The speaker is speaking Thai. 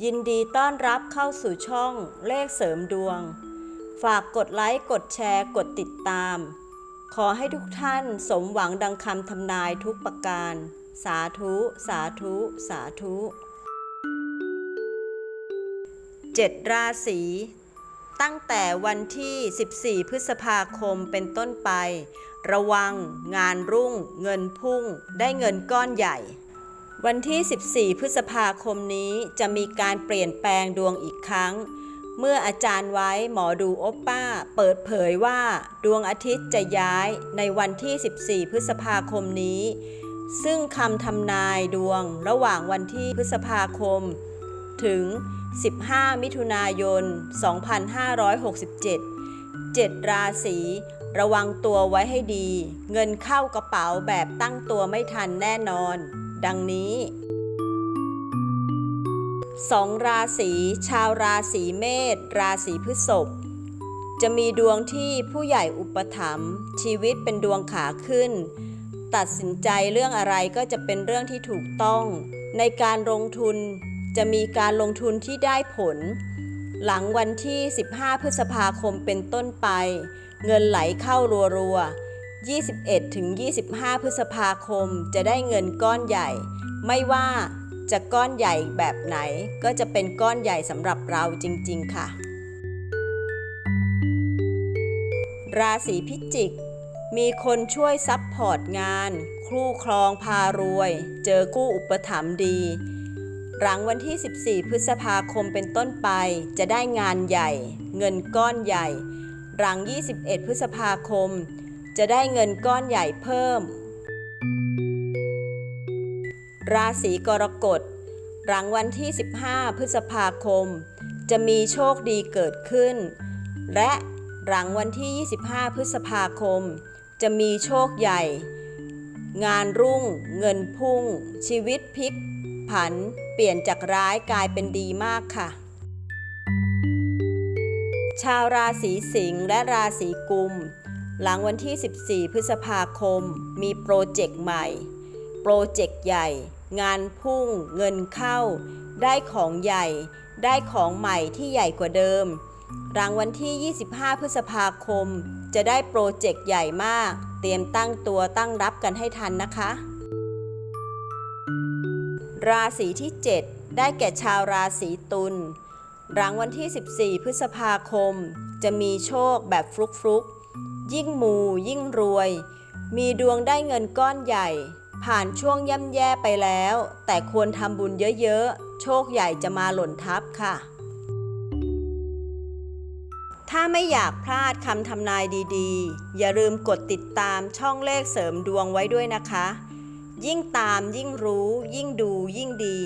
ยินดีต้อนรับเข้าสู่ช่องเลขเสริมดวง ฝากกดไลค์ กดแชร์ กดติดตาม ขอให้ทุกท่านสมหวังดังคำทำนายทุกประการ สาธุ สาธุ สาธุเจ็ดราศี ตั้งแต่วันที่ 14 พฤษภาคมเป็นต้นไป ระวัง งานรุ่ง เงินพุ่ง ได้เงินก้อนใหญ่ วันที่ 14 พฤษภาคมนี้จะมีการเปลี่ยนแปลงดวงอีกครั้ง เมื่ออาจารย์ไว้หมอดูโอปป้า เปิดเผยว่าดวงอาทิตย์จะย้ายในวันที่ 14 พฤษภาคมนี้ ซึ่งคำทำนายดวงระหว่างวันที่พฤษภาคม ถึง 15 มิถุนายน 2567 7 ราศีระวังตัวไว้ให้ดี เงินเข้ากระเป๋าแบบตั้งตัวไม่ทันแน่นอน ดังนี้2ราศีชาวราศีเมษราศีพฤษภจะมีดวงที่ผู้ใหญ่อุปถัมภ์ชีวิตเป็นดวงขาขึ้น ตัดสินใจเรื่องอะไรก็จะเป็นเรื่องที่ถูกต้อง ในการลงทุนจะมีการลงทุนที่ได้ผล หลังวันที่ 15 พฤษภาคมเป็นต้นไป เงินไหลเข้ารัวๆ 21ถึง25 พฤษภาคมจะได้เงินก้อนใหญ่ ไม่ว่าจะก้อนใหญ่แบบไหนก็จะเป็นก้อนใหญ่สำหรับเราจริง ๆ ค่ะ ราศีพิจิก มีคนช่วยซับพอร์ตงาน คู่ครองพารวย เจอกู้อุปถัมภ์ดี หลังวันที่ 14 พฤษภาคมเป็นต้นไปจะได้งานใหญ่ เงินก้อนใหญ่ หลัง 21 พฤษภาคม จะได้เงินก้อนใหญ่เพิ่ม ราศีกรกฎ หลังวันที่ 15 พฤษภาคม จะมีโชคดีเกิดขึ้น และหลังวันที่ 25 พฤษภาคม จะมีโชคใหญ่ งานรุ่ง เงินพุ่ง ชีวิตพลิก ผัน เปลี่ยนจากร้ายกลายเป็นดีมากค่ะ ชาวราศีสิงห์และราศีกุม หลังวันที่ 14 พฤษภาคม มีโปรเจกต์ใหม่ โปรเจกต์ใหญ่ งานพุ่ง เงินเข้า ได้ของใหญ่ ได้ของใหม่ที่ใหญ่กว่าเดิมรางวันที่ 25 พฤษภาคม จะได้โปรเจกต์ใหญ่มาก เตรียมตั้งตัวตั้งรับกันให้ทันนะคะ ราศีที่ 7 ได้แก่ชาวราศีตุล หลังวันที่ 14 พฤษภาคม จะมีโชคแบบฟลุกฟลุกๆ ยิ่งมูยิ่งรวย มีดวงได้เงินก้อนใหญ่ ผ่านช่วงย่ำแย่ไปแล้ว แต่ควรทำบุญเยอะๆ โชคใหญ่จะมาหล่นทับค่ะ ถ้าไม่อยากพลาดคำทำนายดีๆ อย่าลืมกดติดตามช่องเลขเสริมดวงไว้ด้วยนะคะ ยิ่งตามยิ่งรู้ ยิ่งดูยิ่งดี